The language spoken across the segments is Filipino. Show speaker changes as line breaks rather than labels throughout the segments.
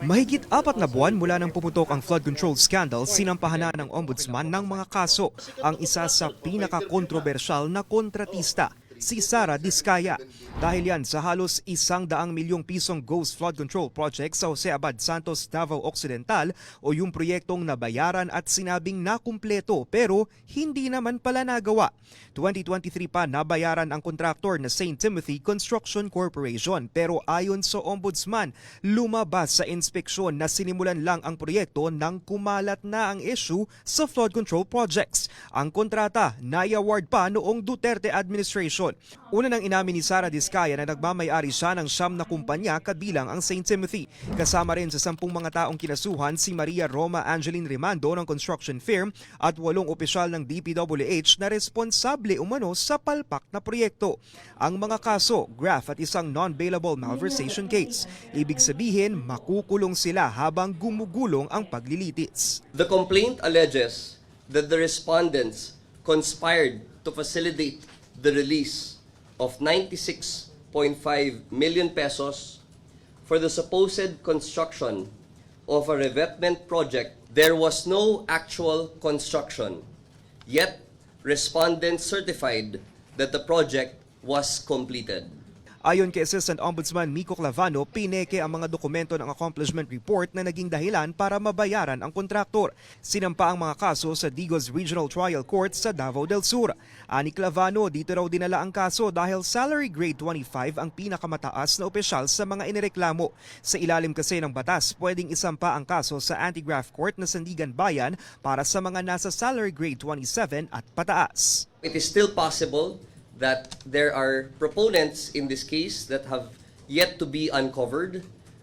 Mahigit apat na buwan mula nang pumutok ang flood control scandal, sinampahan na ng ombudsman ng mga kaso. Ang isa sa pinaka-kontrobersyal na kontratista, si Sara Diskaya. Dahil yan sa halos isang daang milyong pisong Ghost Flood Control Project sa Jose Abad Santos, Davao Occidental o yung proyektong nabayaran at sinabing nakumpleto pero hindi naman pala nagawa. 2023 pa nabayaran ang kontraktor na St. Timothy Construction Corporation pero ayon sa ombudsman, lumabas sa inspeksyon na sinimulan lang ang proyekto nang kumalat na ang issue sa flood control projects. Ang kontrata na-award pa noong Duterte administration. Una nang inamin ni Sara Diskaya na nagmamayari siya ng siyam na kumpanya kabilang ang St. Timothy. Kasama rin sa sampung mga taong kinasuhan si Maria Roma Angeline Rimando ng construction firm at walong opisyal ng DPWH na responsable umano sa palpak na proyekto. Ang mga kaso, graph at isang non-bailable malversation case. Ibig sabihin, makukulong sila habang gumugulong ang paglilitis.
The complaint alleges that the respondents conspired to facilitate the release of 96.5 million pesos for the supposed construction of a revetment project. There was no actual construction, yet respondents certified that the project was completed.
Ayon kay Assistant Ombudsman Miko Clavano, pineke ang mga dokumento ng accomplishment report na naging dahilan para mabayaran ang kontraktor. Sinampa ang mga kaso sa Digos Regional Trial Court sa Davao del Sur. Ani Clavano, dito raw dinala ang kaso dahil salary grade 25 ang pinakamataas na opisyal sa mga inireklamo. Sa ilalim kasi ng batas, pwedeng isampa ang kaso sa Anti-Graft Court na Sandigan Bayan para sa mga nasa salary grade 27 at pataas.
It is still possible that there are proponents in this case that have yet to be uncovered.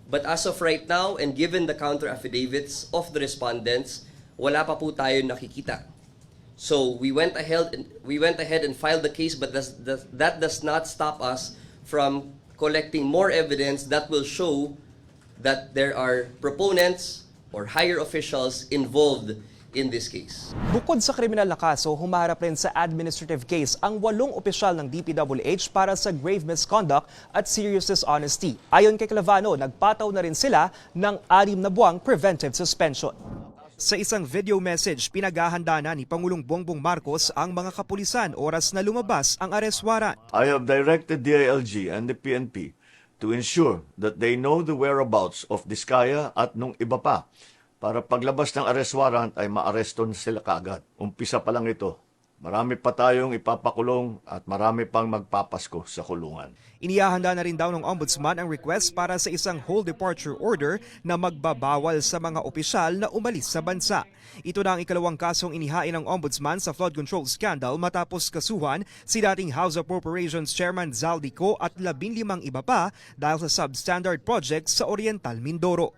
But as of right now, and given the counter affidavits of the respondents, wala pa po tayo nakikita. So we went ahead and we went ahead and filed the case, but that's, that, that does not stop us from collecting more evidence that will show that there are proponents or higher officials involved in this case.
Bukod sa kriminal na kaso, humaharap rin sa administrative case ang walong opisyal ng DPWH para sa grave misconduct at serious dishonesty. Ayon kay Clavano, nagpataw na rin sila ng anim na buwang preventive suspension. Sa isang video message, pinaghahanda na ni Pangulong Bongbong Marcos ang mga kapulisan oras na lumabas ang arrest warrant.
I have directed DILG and the PNP to ensure that they know the whereabouts of Diskaya at nung iba pa para paglabas ng arrest warrant ay maaresto na sila kaagad. Umpisa pa lang ito. Marami pa tayong ipapakulong at marami pang magpapasko sa kulungan.
Inihahanda na rin daw ng ombudsman ang request para sa isang whole departure order na magbabawal sa mga opisyal na umalis sa bansa. Ito na ang ikalawang kasong inihain ng ombudsman sa flood control scandal matapos kasuhan si dating House of Appropriations Chairman Zaldico at labinlimang iba pa dahil sa substandard project sa Oriental Mindoro.